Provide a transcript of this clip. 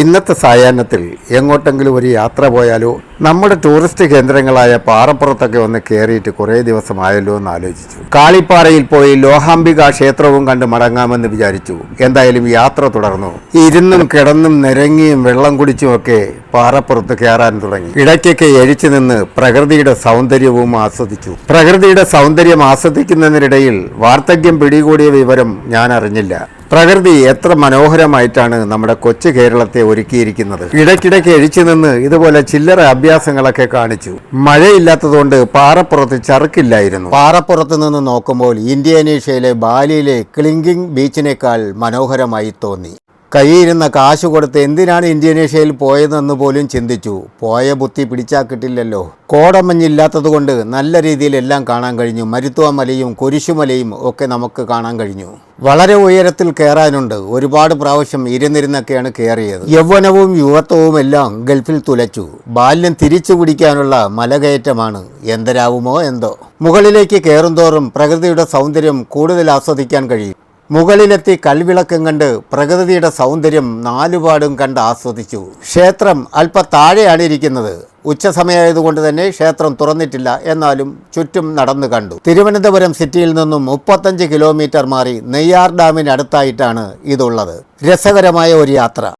ഇന്നത്തെ സായാഹ്നത്തിൽ എങ്ങോട്ടെങ്കിലും ഒരു യാത്ര പോയാലോ നമ്മുടെ ടൂറിസ്റ്റ് കേന്ദ്രങ്ങളായ പാറപ്പുറത്തൊക്കെ ഒന്ന് കയറിയിട്ട് കുറേ ദിവസമായല്ലോ എന്ന് ആലോചിച്ചു. കാളിപ്പാറയിൽ പോയി ലോഹാംബിക ക്ഷേത്രവും കണ്ട് മടങ്ങാമെന്ന് വിചാരിച്ചു. എന്തായാലും യാത്ര തുടർന്നു. ഇരുന്നും കിടന്നും നിരങ്ങിയും വെള്ളം കുടിച്ചും ഒക്കെ പാറപ്പുറത്ത് കയറാൻ തുടങ്ങി. ഇടയ്ക്കൊക്കെ എഴിച്ചു നിന്ന് പ്രകൃതിയുടെ സൗന്ദര്യവും ആസ്വദിച്ചു. പ്രകൃതിയുടെ സൗന്ദര്യം ആസ്വദിക്കുന്നതിനിടയിൽ വാർദ്ധക്യം പിടികൂടിയ വിവരം ഞാൻ അറിഞ്ഞില്ല. പ്രകൃതി എത്ര മനോഹരമായിട്ടാണ് നമ്മുടെ കൊച്ചു കേരളത്തെ ഒരുക്കിയിരിക്കുന്നത്. ഇടയ്ക്കിടയ്ക്ക് എഴിച്ചു നിന്ന് ഇതുപോലെ ചില്ലറ അഭ്യാസങ്ങളൊക്കെ കാണിച്ചു. മഴയില്ലാത്തതുകൊണ്ട് പാറപ്പുറത്ത് ചറുക്കില്ലായിരുന്നു. പാറപ്പുറത്ത് നിന്ന് നോക്കുമ്പോൾ ഇന്ത്യാനേഷ്യയിലെ ബാലിയിലെ ക്ലിങ്കിങ് ബീച്ചിനേക്കാൾ മനോഹരമായി തോന്നി. കൈയിരുന്ന കാശ് കൊടുത്ത് എന്തിനാണ് ഇന്ത്യനേഷ്യയിൽ പോയതെന്ന് പോലും ചിന്തിച്ചു. പോയ ബുദ്ധി പിടിച്ചാൽ കിട്ടില്ലല്ലോ. കോടമഞ്ഞില്ലാത്തതുകൊണ്ട് നല്ല രീതിയിൽ എല്ലാം കാണാൻ കഴിഞ്ഞു. മരുത്വമലയും കുരിശുമലയും ഒക്കെ നമുക്ക് കാണാൻ കഴിഞ്ഞു. വളരെ ഉയരത്തിൽ കയറാനുണ്ട് ഒരുപാട് പ്രാവശ്യം ഇരുന്നിരുന്നൊക്കെയാണ് കയറിയത് യൗവനവും യുവത്വവും എല്ലാം ഗൾഫിൽ തുലച്ചു. ബാല്യം തിരിച്ചു പിടിക്കാനുള്ള മലകയറ്റമാണ് എന്തരാവുമോ എന്തോ. മുകളിലേക്ക് കയറുന്തോറും പ്രകൃതിയുടെ സൗന്ദര്യം കൂടുതൽ ആസ്വദിക്കാൻ കഴിയും. മുകളിലെത്തി കൽവിളക്കം കണ്ട് പ്രകൃതിയുടെ സൗന്ദര്യം നാലുപാടും കണ്ട് ആസ്വദിച്ചു. ക്ഷേത്രം അല്പ താഴെയാണ് ഇരിക്കുന്നത്. ഉച്ചസമയമായതുകൊണ്ട് തന്നെ ക്ഷേത്രം തുറന്നിട്ടില്ല. എന്നാലും ചുറ്റും നടന്നു കണ്ടു. തിരുവനന്തപുരം സിറ്റിയിൽ നിന്നും മുപ്പത്തഞ്ച് കിലോമീറ്റർ മാറി നെയ്യാർ ഡാമിനടുത്തായിട്ടാണ് ഇതുള്ളത്. രസകരമായ ഒരു യാത്ര.